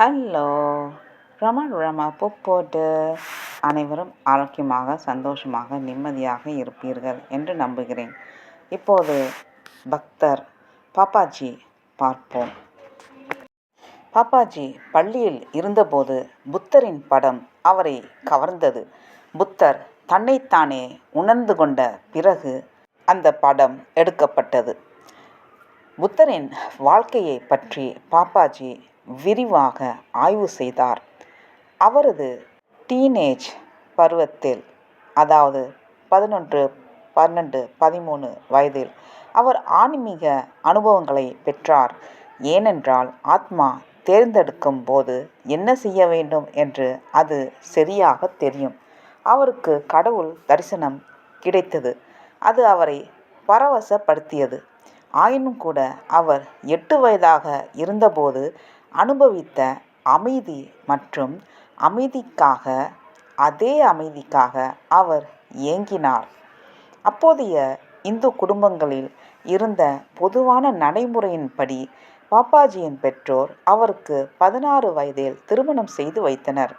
Hello Rama Rama போட்டு அனைவரும் ஆரோக்கியமாக சந்தோஷமாக நிம்மதியாக இருப்பீர்கள் என்று நம்புகிறேன். இப்போது பக்தர் பாப்பாஜி பார்ப்போம். பாப்பாஜி பள்ளியில் இருந்தபோது புத்தரின் படம் அவரை கவர்ந்தது. புத்தர் தன்னைத்தானே உணர்ந்து கொண்ட பிறகு அந்த படம் எடுக்கப்பட்டது. புத்தரின் வாழ்க்கையை பற்றி பாப்பாஜி விரிவாக ஆய்வு செய்தார். அவரது டீனேஜ் பருவத்தில் அதாவது பதினொன்று பன்னெண்டு பதிமூணு வயதில் அவர் ஆன்மீக அனுபவங்களை பெற்றார். ஏனென்றால் ஆத்மா தேர்ந்தெடுக்கும் போது என்ன செய்ய வேண்டும் என்று அது சரியாக தெரியும். அவருக்கு கடவுள் தரிசனம் கிடைத்தது. அது அவரை பரவசப்படுத்தியது. ஆயினும் கூட அவர் எட்டு வயதாக இருந்தபோது அனுபவித்த அமைதி மற்றும் அமைதிக்காக அதே அமைதிக்காக அவர் ஏங்கினார். அப்போதைய இந்து குடும்பங்களில் இருந்த பொதுவான நடைமுறையின்படி பாப்பாஜியின் பெற்றோர் அவருக்கு பதினாறு வயதில் திருமணம் செய்து வைத்தனர்.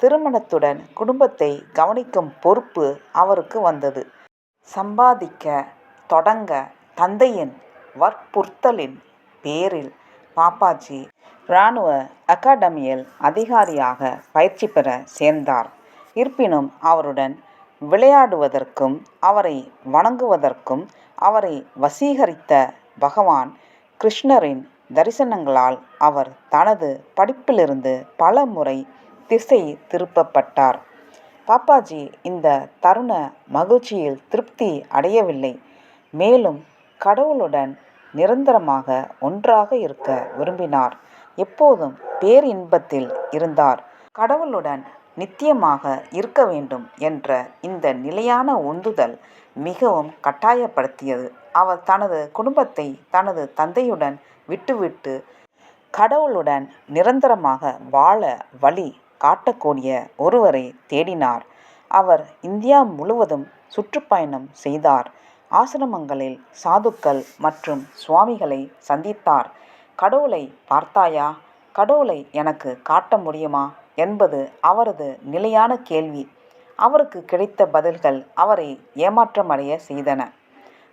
திருமணத்துடன் குடும்பத்தை கவனிக்கும் பொறுப்பு அவருக்கு வந்தது. சம்பாதிக்க தொடங்க தந்தையின் வற்புறுத்தலின் பேரில் பாப்பாஜி இராணுவ அகாடமியில் அதிகாரியாக பயிற்சி பெற சேர்ந்தார். இருப்பினும் அவருடன் விளையாடுவதற்கும் அவரை வணங்குவதற்கும் அவரை வசீகரித்த பகவான் கிருஷ்ணரின் தரிசனங்களால் அவர் தனது படிப்பிலிருந்து பல முறை திசை திருப்பப்பட்டார். பாப்பாஜி இந்த தருண மகிழ்ச்சியில் திருப்தி அடையவில்லை. மேலும் கடவுளுடன் நிரந்தரமாக ஒன்றாக இருக்க விரும்பினார். எப்போதும் பேரின்பத்தில் இருந்தார். கடவுளுடன் நித்தியமாக இருக்க வேண்டும் என்ற இந்த நிலையான உந்துதல் மிகவும் கட்டாயப்படுத்தியது. அவர் தனது குடும்பத்தை தனது தந்தையுடன் விட்டுவிட்டு கடவுளுடன் நிரந்தரமாக வாழ வழி காட்டக்கூடிய ஒருவரை தேடினார். அவர் இந்தியா முழுவதும் சுற்றுப்பயணம் செய்தார். ஆசிரமங்களில் சாதுக்கள் மற்றும் சுவாமிகளை சந்தித்தார். கடவுளை பார்த்தாயா? கடவுளை எனக்கு காட்ட முடியுமா? என்பது அவரது நிலையான கேள்வி. அவருக்கு கிடைத்த பதில்கள் அவரை ஏமாற்றமடைய செய்தன.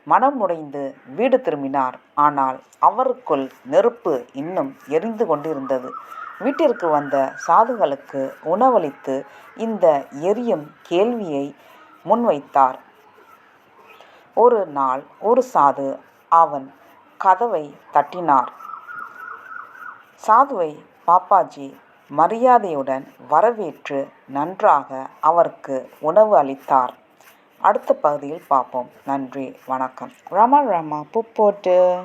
மனம் உடைந்து வீடு திரும்பினார். ஆனால் அவருக்குள் நெருப்பு இன்னும் எரிந்து கொண்டிருந்தது. வீட்டிற்கு வந்த சாதுகளுக்கு உணவளித்து இந்த எரியும் கேள்வியை முன்வைத்தார். ஒரு நாள் ஒரு சாது அவன் கதவை தட்டினார். சாதுவை பாப்பாஜி மரியாதையுடன் வரவேற்று நன்றாக அவருக்கு உணவு அளித்தார். அடுத்த பகுதியில் பார்ப்போம். நன்றி வணக்கம். ரமா ரமா பூ போட்டு.